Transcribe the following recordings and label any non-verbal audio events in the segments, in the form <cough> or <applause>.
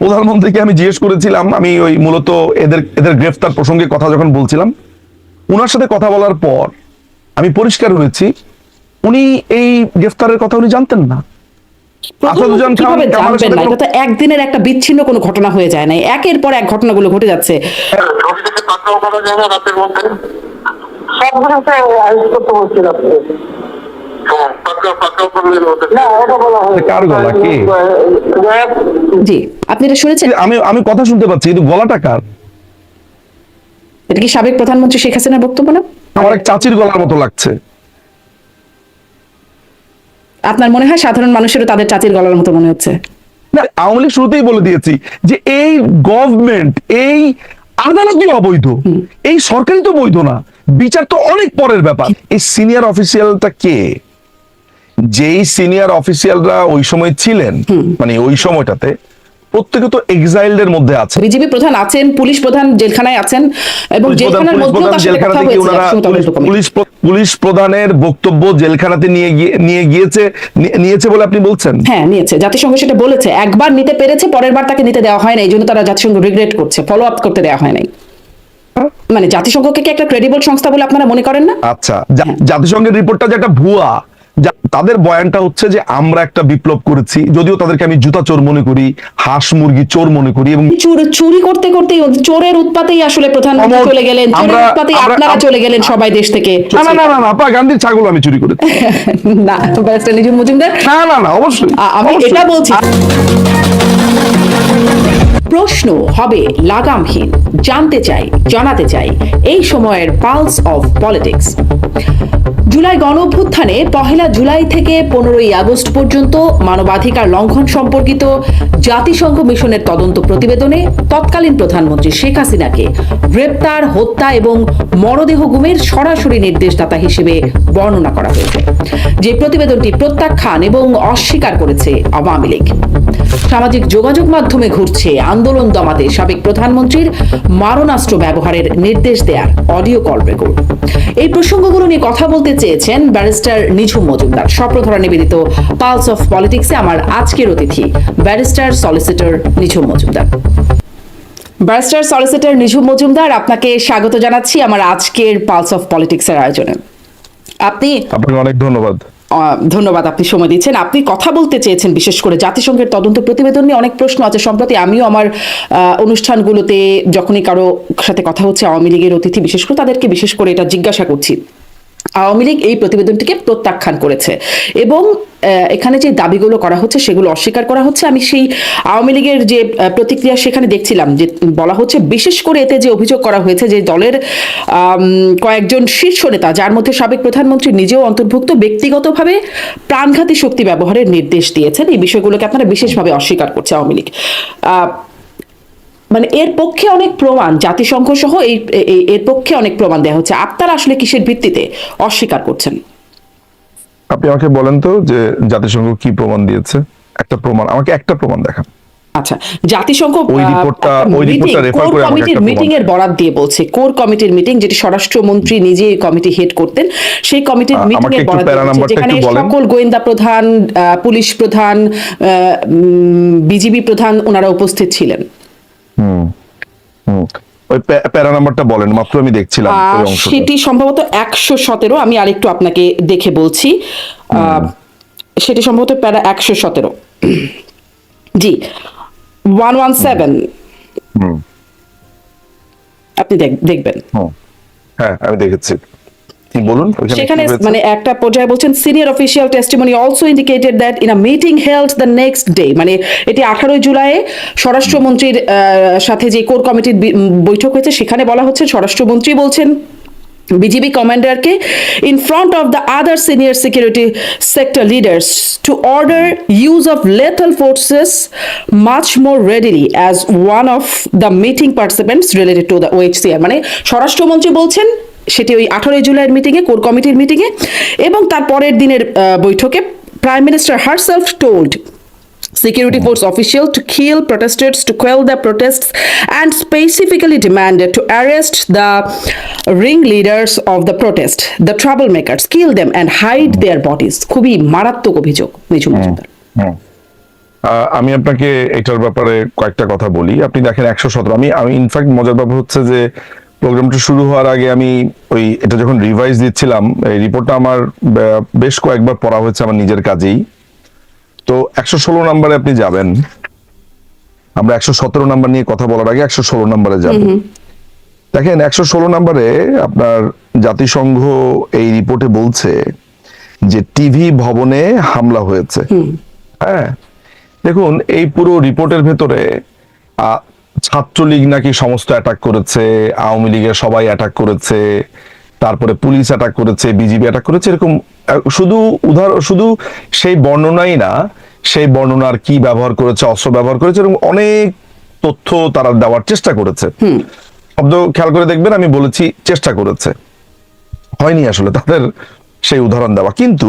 প্রধানমন্ত্রীকে আমি জিজ্ঞেস করেছিলাম আমি ওই মূলত এদের এদের গ্রেফতার প্রসঙ্গে কথা যখন বলছিলাম ওনার সাথে কথা বলার পর আমি পরিষ্কার হয়েছি উনি এই গ্রেফতারের কথা উনি জানতেন না। একদিনের একটা বিচ্ছিন্ন কোনো ঘটনা হয়ে যায় না একের পর এক ঘটনাগুলো ঘটে যাচ্ছে। অফিসে জি আপনি এটা শুনেছেন? আমি আমি কথা শুনতে পাচ্ছি কিন্তু গলাটা কার? এটা কি সাবেক প্রধানমন্ত্রী শেখ হাসিনার বক্তব্য না? আমার এক চাচির গলার মতো লাগছে। আপনার মনে হয় সাধারণ মানুষেরও তাদের চাচির গলার মতো মনে হচ্ছে? না আওয়ামী লীগ শুরুতেই বলে দিয়েছি যে এই গভর্নমেন্ট এই আদালতই অবৈধ? এই সরকারই তো বৈধ না। বিচার তো অনেক পরের ব্যাপার। এই সিনিয়র অফিসিয়ালটা কে? যেই সিনিয়র অফিসিয়ালরা ওই সময় ছিলেন মানে ওই সময়টাতে প্রত্যেকে তো এক্সাইল্ড এর মধ্যে আছে। বিজেপি প্রধান আছেন পুলিশ প্রধান জেলখানায় আছেন এবং জেলখানার মধ্যেও তার সাথে কথা হয়েছে পুলিশ- পুলিশ প্রধানের বক্তব্য জেলখানাতে নিয়ে গিয়ে নিয়ে গিয়েছে নিয়েছে বলে আপনি বলছেন? হ্যাঁ নিয়েছে। জাতিসংঘ সেটা বলেছে একবার নিতে পেরেছে পরের বার তাকে নিতে দেওয়া হয় না এই জন্য তারা জাতিসংঘ রিগ্রেট করছে ফলো আপ করতে দেওয়া হয় নাই। মানে জাতিসংঘকে কি একটা ক্রেডিবল সংস্থা বলে আপনারা মনে করেন না? আচ্ছা জাতিসংঘের রিপোর্টটা যে একটা ভুয়া তাদের বয়ানটা হচ্ছে যে আমরা একটা বিপ্লব করেছি যদিও তাদেরকে আমি জুতা চোর মনে করি হাঁস মুরগি চোর মনে করি এবং চুরি করতে করতে চোরের উৎপাতেই আসলে প্রধানমন্ত্রী চলে গেলেন চোরের উৎপাতেই আপনারা চলে গেলেন সবাই দেশ থেকে। না না না না আপা গান্ধীর ছাগল আমি চুরি করেছি। <laughs> না ব্যারিস্টার নিজুম মজুমদার? না না না অবশ্যই আমি এটা বলছি। প্রশ্ন হবে লাগামহীন জানতে চাই জানাতে চাই এই সময়ের পালস অফ পলিটিক্স। জুলাই গণ অভ্যুত্থানে পহেলা জুলাই থেকে পনেরোই আগস্ট পর্যন্ত মানবাধিকার লঙ্ঘন সম্পর্কিত জাতিসংঘ মিশনের তদন্ত প্রতিবেদনে তৎকালীন প্রধানমন্ত্রী শেখ হাসিনাকে গ্রেপ্তার, হত্যা এবং মরদেহ গুমের সরাসরি নির্দেশদাতা হিসেবে বর্ণনা করা হয়েছে। যে প্রতিবেদনটি প্রত্যাখ্যান এবং অস্বীকার করেছে আওয়ামী লীগ। সামাজিক যোগাযোগ মাধ্যমে ঘুরছে। আন্দোলন দমাতে সাবেক প্রধানমন্ত্রীর মারণাস্ত্র ব্যবহারের নির্দেশ দেয়ার অডিও কল রেকর্ড। এই প্রসঙ্গগুলো নিয়ে কথা বলতে চেয়েছেন ব্যারিস্টার নিঝুম মজুমদার। স্বপ্নধরা নিবেদিত পালস অফ পলিটিক্সে আমার আজকের অতিথি, barrister solicitor Nijhum Majumdar. Barrister solicitor Nijhum Majumdar, আপনাকে স্বাগত জানাচ্ছি আমার আজকের পালস অফ পলিটিক্সের আয়োজনে। আপনি আপনাকে অনেক ধন্যবাদ। ধন্যবাদ আপনি সময় দিচ্ছেন। আপনি কথা বলতে চেয়েছেন বিশেষ করে জাতিসংঘের তদন্ত প্রতিবেদন নিয়ে অনেক প্রশ্ন আছে। সম্প্রতি আমিও আমার অনুষ্ঠানগুলোতে যখনই কারও সাথে কথা হচ্ছে আওয়ামী লীগের অতিথি বিশেষ করে তাদেরকে বিশেষ করে এটা জিজ্ঞাসা করছি। আওয়ামী লীগ এই প্রতিবেদনটিকে প্রত্যাখ্যান করেছে এবং এখানে যে দাবিগুলো করা হচ্ছে সেগুলো অস্বীকার করা হচ্ছে। আমি সেই আওয়ামী লীগের যে প্রতিক্রিয়া সেখানে দেখছিলাম যে বলা হচ্ছে, বিশেষ করে এতে যে অভিযোগ করা হয়েছে যে দলের কয়েকজন শীর্ষ নেতা, যার মধ্যে সাবেক প্রধানমন্ত্রী নিজেও অন্তর্ভুক্ত, ব্যক্তিগতভাবে প্রাণঘাতী শক্তি ব্যবহারের নির্দেশ দিয়েছেন। এই বিষয়গুলোকে আপনারা বিশেষভাবে অস্বীকার করছে আওয়ামী লীগ। মানে এর পক্ষে অনেক প্রমাণ জাতিসংঘ সহ এই এর পক্ষে অনেক প্রমাণ দেওয়া হচ্ছে। আপনারা আসলে কিসের ভিত্তিতে অস্বীকার করছেন? আপনি আমাকে বলেন তো যে জাতিসংঘ কি প্রমাণ দিয়েছে? একটা প্রমাণ আমাকে একটা প্রমাণ দেখান। আচ্ছা জাতিসংঘ ওই রিপোর্টটা- ওই রিপোর্টটা refer কোর কমিটির মিটিং এর বরাদ দিয়ে বলছে। কোর কমিটির মিটিং যেটি স্বরাষ্ট্রমন্ত্রী নিজে এই কমিটি হেড করতেন সেই কমিটির মিটিং এর বলছে, যেখানে সকল গোয়েন্দা প্রধান আহ, পুলিশ প্রধান বিজিবি প্রধান ওনারা উপস্থিত ছিলেন। হুম ওই প্যা- প্যারা নাম্বারটা বলেন মাত্র আমি দেখছিলাম ওই সেটি সম্ভবত একশো সতেরো আমি আরেকটু আপনাকে দেখে বলছি। আহ, সেটি সম্ভবত প্যারা একশো সতেরো। G one one seven. হুম। আপনি দেখ- দেখবেন। হুম। হ্যাঁ আমি দেখেছি। বলুন? সেখানে মানে একটা পর্যায়ে বলছেন senior official testimony also indicated that in a meeting held the next day মানে এটি আঠারোই জুলাই স্বরাষ্ট্রমন্ত্রীর সাথে যে কোর কমিটির বৈঠক হয়েছে সেখানে বলা হচ্ছে স্বরাষ্ট্রমন্ত্রী বলছেন BGB কমান্ডারকে in front of the other senior security sector leaders to order use of lethal forces much more readily as one of the meeting participants related to the OHCHR মানে স্বরাষ্ট্রমন্ত্রী বলছেন সেটি ওই আঠারোই জুলাইয়ের মিটিংয়ে কোর কমিটির মিটিংয়ে এবং তার পরের দিনের বৈঠকে prime minister herself told security force official to kill protesters to quell the protest and specifically demanded to arrest the ring leaders of the protest the trouble makers kill them and hide their bodies খুবই মারাত্মক অভিযোগ মিছু মজুমদার। আমি আপনাকে এটার ব্যাপারে কয়েকটা কথা বলি। আপনি দেখেন একশো সতেরো আমি আমি ইনফ্যাক্ট মজার ব্যাপার হচ্ছে যে প্রোগ্রামটা শুরু হওয়ার আগে আমি ওই এটা যখন রিভাইজ দিচ্ছিলাম এই রিপোর্টটা আমার বেশ কয়েকবার পড়া হয়েছে আমার নিজের কাজেই। তো একশো ষোলো নাম্বারে আপনি যাবেন। আমরা একশো সতেরো নাম্বার নিয়ে কথা বলার আগে একশো ষোলো নাম্বারে যাব। দেখেন একশো ষোলো নাম্বারে আপনার জাতিসংঘ এই রিপোর্টে বলছে যে টিভি ভবনে হামলা হয়েছে। হ্যাঁ দেখুন এই পুরো রিপোর্টের ভেতরে ছাত্রলীগ নাকি সমস্ত অ্যাটাক করেছে আওয়ামী লীগের সবাই অ্যাটাক করেছে তারপরে পুলিশ অ্যাটাক করেছে বিজিবি অ্যাটাক করেছে এরকম শুধু উদাহরণ শুধু সেই বর্ণনাই না সেই বর্ণনার কি ব্যবহার করেছে অস্ত্র ব্যবহার করেছে এরকম অনেক তথ্য তারা দেওয়ার চেষ্টা করেছে। শব্দ খেয়াল করে দেখবেন আমি বলেছি চেষ্টা করেছে। হয়নি আসলে তাদের সেই উদাহরণ দেওয়া। কিন্তু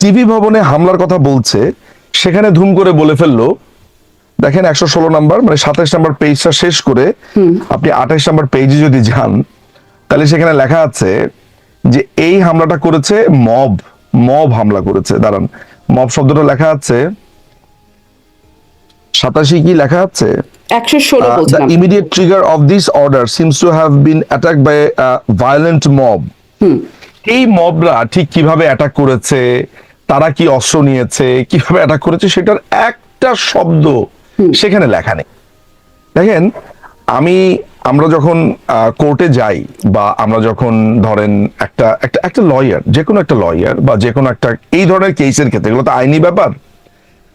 টিভি ভবনে হামলার কথা বলছে সেখানে ধুম করে বলে ফেলল দেখেন একশো ষোলো নাম্বার মানে সাতাশ নাম্বার পেজটা শেষ করে আপনি আঠাশ নাম্বার পেজে যদি যান তাহলে সেখানে লেখা আছে যে এই হামলাটা করেছে মব মব হামলা করেছে। দাঁড়ান মব শব্দটা লেখা আছে সাতাশি কি লেখা আছে? trigger of this order seems to have been attacked by a violent mob. এই মবরা ঠিক কীভাবে অ্যাটাক করেছে? তারা কি অস্ত্র নিয়েছে? কীভাবে অ্যাটাক করেছে? সেটার একটা শব্দ সেখানে লেখা নেই। দেখেন, আমি, আমরা যখন কোর্টে যাই বা আমরা যখন ধরেন একটা একটা একটা লয়ার যে কোনো একটা লয়ার বা যে কোনো একটা, এই ধরনের কেসের ক্ষেত্রে, এগুলো তো আইনি ব্যাপার।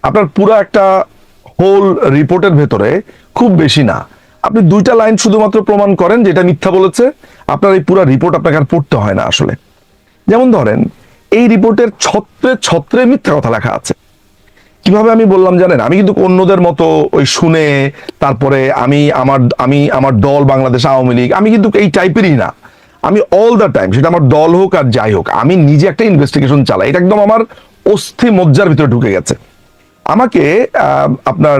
আপনার পুরো একটা হোল রিপোর্টের ভেতরে খুব বেশি না। আপনি দুইটা লাইন শুধুমাত্র প্রমাণ করেন যেটা মিথ্যা বলেছে, আপনার এই পুরো রিপোর্ট আপনাকে আর পড়তে হয় না আসলে। যেমন ধরেন, এই রিপোর্টের ছত্রে ছত্রে মিথ্যা কথা লেখা আছে। কীভাবে আমি বললাম জানেন? আমি কিন্তু অন্যদের মতো ওই শুনে তারপরে আমি আমার আমি আমার দল বাংলাদেশ আওয়ামী লীগ, আমি কিন্তু এই টাইপেরই না। আমি অল দ্য টাইম সেটা আমার দল হোক আর যাই হোক, আমি নিজে একটা ইনভেস্টিগেশন চালাই। এটা একদম আমার অস্থি মজ্জার ভিতরে ঢুকে গেছে। আমাকে আপনার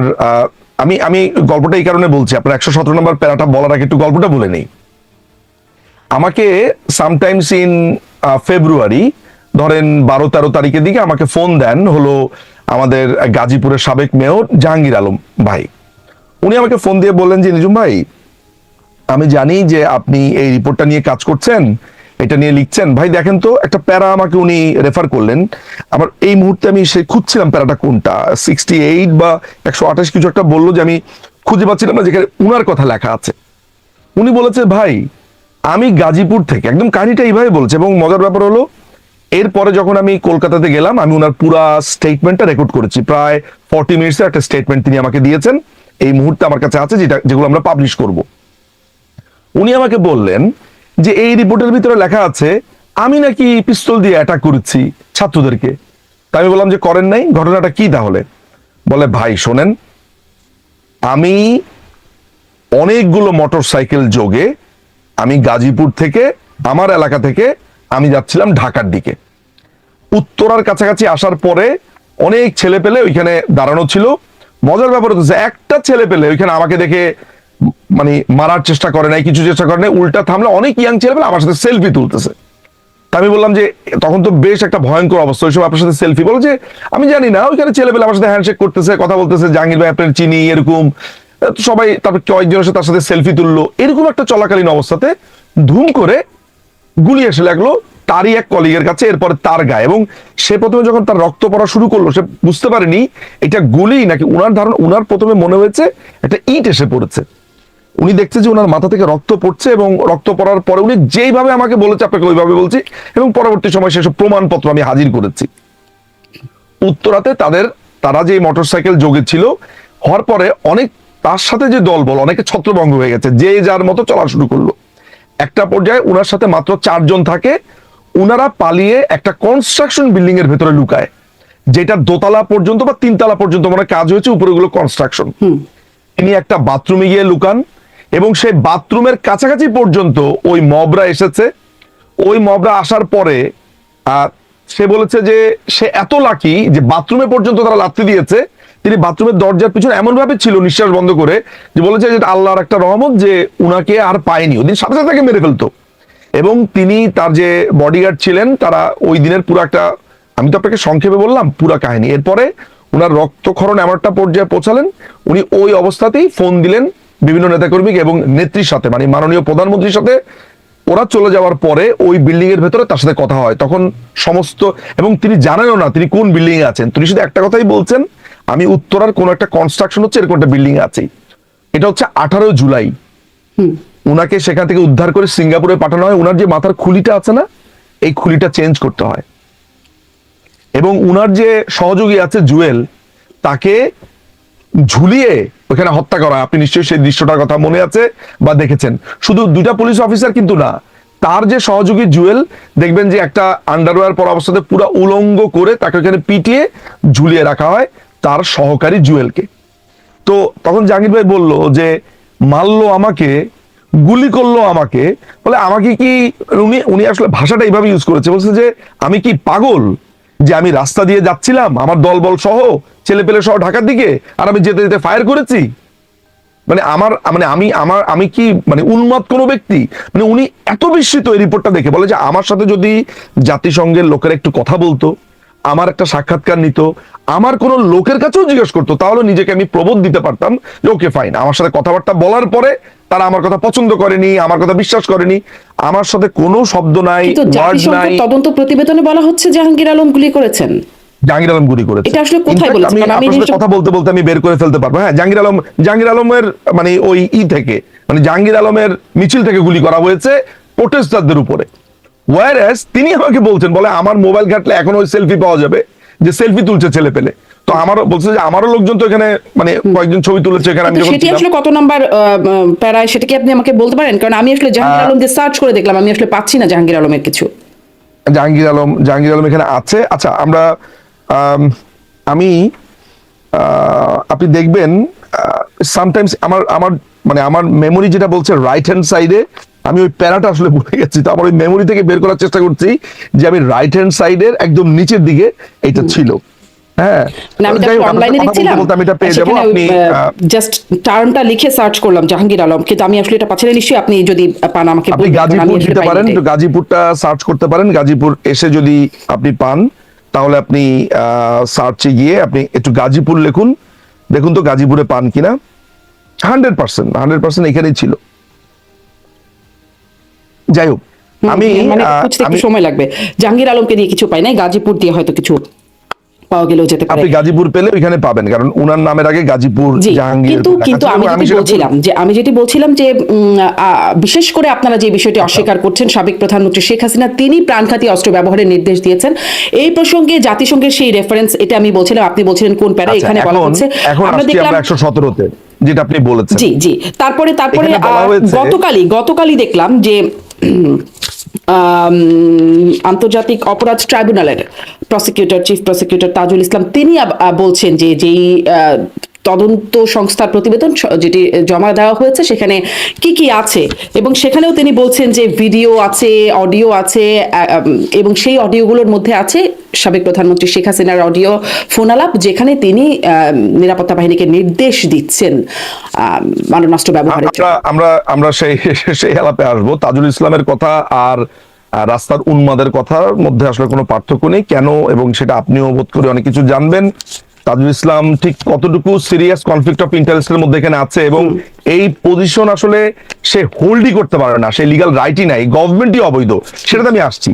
আমি আমি গল্পটা এই কারণে বলছি, আপনার একশো সতেরো নম্বর প্যারাটা বলার আগে একটু গল্পটা বলে নেই। আমাকে সামটাইমস ইন ফেব্রুয়ারি ধরেন বারো তেরো তারিখের দিকে আমাকে ফোন দেন, হলো আমাদের গাজীপুরের সাবেক মেয়র জাহাঙ্গীর আলম ভাই। উনি আমাকে ফোন দিয়ে বললেন যে নিজুম ভাই, আমি জানি যে আপনি এই রিপোর্টটা নিয়ে কাজ করছেন, এটা নিয়ে লিখছেন। ভাই, দেখেন তো, একটা প্যারা আমাকে উনি রেফার করলেন। আমার এই মুহূর্তে আমি সে খুঁজছিলাম প্যারাটা কোনটা সিক্সটি এইট বা একশো আঠাশ কিছু একটা বলল যে আমি খুঁজে পাচ্ছিলাম না, যেখানে উনার কথা লেখা আছে। উনি বলেছে, ভাই, আমি গাজীপুর থেকে, একদম কাহিনীটা এইভাবে বলছে এবং মজার ব্যাপার হলো এরপরে যখন আমি কলকাতাতে গেলাম, আমি ওনার পুরা স্টেটমেন্টটা রেকর্ড করেছি। প্রায় ফর্টি মিনিটসের একটা স্টেটমেন্ট তিনি আমাকে দিয়েছেন। এই মুহূর্তে আমার কাছে আছে যেটা যেগুলো আমরা পাবলিশ করব। উনি আমাকে বললেন যে, এই রিপোর্টের ভিতরে লেখা আছে, আমি নাকি পিস্তল দিয়ে অ্যাটাক করেছি ছাত্রদেরকে। তাই আমি বললাম যে, করেন নাই, ঘটনাটা কি তাহলে? বলে, ভাই, শোনেন, আমি অনেকগুলো মোটর সাইকেল যোগে আমি গাজীপুর থেকে, আমার এলাকা থেকে আমি যাচ্ছিলাম ঢাকার দিকে। উত্তরার কাছাকাছি আসার পরে অনেক ছেলে পেলে ওইখানে দাঁড়ানো ছিল। মজার ব্যাপার হচ্ছে একটা ছেলে পেলে ওইখানে আমাকে দেখে মানে মারার চেষ্টা করে নাই, কিছু চেষ্টা করে নাই, উল্টা থামলে অনেক ইয়াং ছেলে পেলে আমার সাথে সেলফি তুলতেছে। আমি বললাম যে, তখন তো বেশ একটা ভয়ঙ্কর অবস্থা ওই সময় আপনার সাথে সেলফি বলো যে, আমি জানি না, ওইখানে ছেলে পেলে আমার সাথে হ্যান্ডশেক করতেছে, কথা বলতেছে, জাহাঙ্গীর ভাই আপনার চিনি, এরকম। সবাই তারপর কয়েকজনের সাথে তার সাথে সেলফি তুললো। এরকম একটা চলাকালীন অবস্থাতে ধুম করে গুলি এসে লাগল, তারই এক কলিগের কাছে, এরপরে তার গায়ে। এবং সে প্রথমে যখন তার রক্ত পড়া শুরু করল, সে বুঝতে পারেনি, এটা গুলি নাকি উনার ধারণা, উনার প্রথমে মনে হয়েছে একটা ইট এসে পড়েছে। উনি দেখছে যে ওনার মাথা থেকে রক্ত পড়ছে এবং রক্ত পড়ার পরে উনি যেইভাবে আমাকে বলেছে, আপনাকে ওইভাবে বলছি, এবং পরবর্তী সময় সেসব প্রমাণপত্র আমি হাজির করেছি। উত্তরাতে তাদের, তারা যে মোটরসাইকেল যোগে ছিল, হওয়ার পরে অনেক, তার সাথে যে দল বল অনেকে ছত্রভঙ্গ হয়ে গেছে, যে যার মতো চলা শুরু করল। একটা পর্যায়ে উনার সাথে মাত্র চারজন থাকে উনারা পালিয়ে একটা কনস্ট্রাকশন বিল্ডিং এর ভেতরে লুকায় যেটা দোতলা পর্যন্ত বা তিনতলা পর্যন্ত মানে কাজ হয়েছে উপরে গুলো কনস্ট্রাকশন তিনি একটা বাথরুমে গিয়ে লুকান এবং সেই বাথরুমের কাছাকাছি পর্যন্ত ওই মবরা এসেছে। ওই মবরা আসার পরে সে বলেছে যে সে এত লাকি যে বাথরুমে পর্যন্ত তারা লাত্তি দিয়েছে তিনি বাথরুমের দরজার পিছনে এমন ভাবে ছিল, নিঃশ্বাস বন্ধ করে, যে বলেছে যে আল্লাহর একটা রহমত যে উনাকে আর পায়নি। ওই দিন সাথে সাথে তাকে মেরে ফেলতো। এবং তিনি তার যে বডিগার্ড ছিলেন, তারা ওই দিনের পুরো একটা, আমি তো আপনাকে সংক্ষেপে বললাম, পুরা কাহিনী। এরপরে উনার রক্তক্ষরণ এমন একটা পর্যায়ে পৌঁছালেন, উনি ওই অবস্থাতেই ফোন দিলেন বিভিন্ন নেতাকর্মীকে এবং নেত্রীর সাথে মানে মাননীয় প্রধানমন্ত্রীর সাথে। ওরা চলে যাওয়ার পরে ওই বিল্ডিং এর ভেতরে তার সাথে কথা হয়। তখন সমস্ত, এবং তিনি জানেনও না তিনি কোন বিল্ডিং এ আছেন। তিনি শুধু একটা কথাই বলছেন আমি উত্তরার কোন একটা কনস্ট্রাকশন হচ্ছে এরকম একটা বিল্ডিং আছি। এটা হচ্ছে আঠারো জুলাই। উনাকে সেখান থেকে উদ্ধার করে সিঙ্গাপুরে পাঠানো হয়। উনার যে মাথার খুলিটা আছে না এই খুলিটা চেঞ্জ করতে হয়। এবং উনার যে সহযোগী আছে জুয়েল তাকে ঝুলিয়ে ওখানে হত্যা করা আপনি নিশ্চয়ই সেই দৃশ্যটার কথা মনে আছে বা দেখেছেন। শুধু দুইটা পুলিশ অফিসার কিন্তু না তার যে সহযোগী জুয়েল দেখবেন যে একটা আন্ডারওয়্যার পরা অবস্থাতে পুরো উলঙ্গ করে তাকে ওখানে পিটিয়ে ঝুলিয়ে রাখা হয়। তার সহকারী জুয়েলকে। তো তখন জাহাঙ্গীর ভাই বলল যে, মারলো আমাকে, গুলি করল আমাকে, বলে আমাকে কি উনি উনি আসলে ভাষাটা এইভাবে ইউজ করেছে? বলছে যে, আমি কি পাগল যে আমি রাস্তা দিয়ে যাচ্ছিলাম, আমার দলবল সহ ছেলে পেলে সহ ঢাকার দিকে, আর আমি যেতে যেতে ফায়ার করেছি? মানে আমার মানে আমি, আমার, আমি কি মানে উন্মাদ কোনো ব্যক্তি? মানে উনি এত বিস্মিত এই রিপোর্টটা দেখে। বলে যে, আমার সাথে যদি জাতিসংঘের লোকের একটু কথা বলতো আমার একটা সাক্ষাৎকার নিত আমার কোন লোকের কাছেও জিজ্ঞেস করতো তাহলে নিজেকে আমি প্রবোধ দিতে পারতাম যে ওকে ফাইন আমার সাথে কথাবার্তা বলার পরে তারা আমার কথা পছন্দ করেনি আমার কথা বিশ্বাস করেনি আমার সাথে কোনো শব্দ নাই ওয়ার্ড নাই। তদন্ত প্রতিবেদনে বলা হচ্ছে জাহাঙ্গীর আলম গুলি করেছেন। জাহাঙ্গীর আলম গুলি করেছে। এটা আসলে কোথায় আমি আপনার সাথে কথা বলতে বলতে আমি বের করে ফেলতে পারব। হ্যাঁ জাহাঙ্গীর আলম জাহাঙ্গীর আলমের মানে ওই ই থেকে মানে জাহাঙ্গীর আলমের মিছিল থেকে গুলি করা হয়েছে প্রোটেস্টারদের উপরে। ওয়ারএস তিনি আমাকে বলছেন বলে আমার মোবাইল ঘাটলে এখন ওই সেলফি পাওয়া যাবে যে সেলফি তুলছে ছেলে পেলে। তো আমারও বলছে যে আমারও লোকজন তো এখানে মানে কয়েকজন ছবি তুলেছে এখানে আমি সেটি আসলে কত নাম্বার প্যারায় সেটা কি আপনি আমাকে বলতে পারেন? কারণ আমি আসলে জাহাঙ্গীর আলম দিয়ে সার্চ করে দেখলাম আমি আসলে পাচ্ছি না জাহাঙ্গীর আলমের কিছু। জাহাঙ্গীর আলম জাহাঙ্গীর আলম এখানে আছে। আচ্ছা আমরা আম, আপনি দেখবেন সামটাইমস আমার আমার মানে আমার মেমোরি যেটা বলছে রাইট হ্যান্ড সাইডে আমি ওই প্যারাটা আসলে ভুলে গেছি। তো আমার ওই মেমোরি থেকে বের করার চেষ্টা করছি যে আমি রাইট হ্যান্ড সাইডের একদম নিচের দিকে এটা ছিল। হ্যাঁ। মানে আমি অনলাইনে দেখছিলাম এটা পেয়ে যাব। সেখানে আপনি জাস্ট টার্মটা লিখে সার্চ করলাম জাহাঙ্গীর আলম। কিন্তু আমি আসলে এটা পাচ্ছি নিশ্চয়ই। আপনি যদি পান আমাকে আপনি বলবেন, কারণ আমি গাজীপুর পারেন গাজীপুরটা সার্চ করতে পারেন। গাজীপুর এসে যদি আপনি পান তাহলে আপনি সার্চে গিয়ে আপনি একটু গাজীপুর লিখুন। দেখুন তো গাজীপুরে পান কিনা। হান্ড্রেড পার্সেন্ট হান্ড্রেড পার্সেন্ট এখানেই ছিল। যাই হোক আমি মানে একটু সময় লাগবে। জাহাঙ্গীর আলমকে দিয়ে কিছু পাই নাই গাজীপুর দিয়ে হয়তো কিছু পাওয়া গেলেও যেতে পারে। আপনি গাজীপুর পেলে ওইখানে পাবেন কারণ উনার নামের আগে গাজীপুর জাহাঙ্গীর কিন্তু কিন্তু আমি যেটি বলছিলাম যে আমি যেটি বলছিলাম যে বিশেষ করে আপনারা যে বিষয়টি আচ্ছা। অস্বীকার করছেন সাবেক প্রধানমন্ত্রী শেখ হাসিনা তিনি প্রাণঘাতী অস্ত্র ব্যবহারের নির্দেশ দিয়েছেন। এই প্রসঙ্গে জাতিসংঘের সেই রেফারেন্স এটা আমি বলছিলাম আপনি বলছিলেন কোন প্যারা আচ্ছা, এখানে বলা হচ্ছে। আমরা দেখলাম আমরা একশো সতেরোতে যেটা আপনি বলেছেন। জি জি। তারপরে তারপরে গতকালই গতকালই দেখলাম যে আম, আন্তর্জাতিক অপরাধ ট্রাইব্যুনালের prosecutor chief prosecutor Tajul Islam তিনি বলছেন যে যেই তদন্ত সংস্থার প্রতিবেদন যেটি জমা দেওয়া হয়েছে, সেখানে কি কি আছে? এবং সেখানেও তিনি বলছেন যে ভিডিও আছে, অডিও আছে এবং সেই অডিওগুলোর মধ্যে আছে সাবেক প্রধানমন্ত্রী শেখ হাসিনার অডিও ফোনালাপ, যেখানে তিনি নিরাপত্তা বাহিনীকে নির্দেশ দিচ্ছেন মারণাস্ত্র ব্যবহারের আমরা আমরা আমরা সেই সেই আলাপে আসব। তাজুল ইসলামের কথা আর রাস্তার উন্মাদের কথার মধ্যে আসলে কোনো পার্থক্য নেই। কেন এবং সেটা আপনিও বোধ করে অনেক কিছু জানবেন। তাজুল ইসলাম, ঠিক কতটুকু সিরিয়াস কনফ্লিক্ট অফ ইন্টারেস্টের মধ্যে এখানে আছে এবং এই পজিশন আসলে সে হোল্ডই করতে পারে না, সে লিগাল রাইটই নাই গভর্নমেন্টই অবৈধ, সেটাতে আমি আসছি।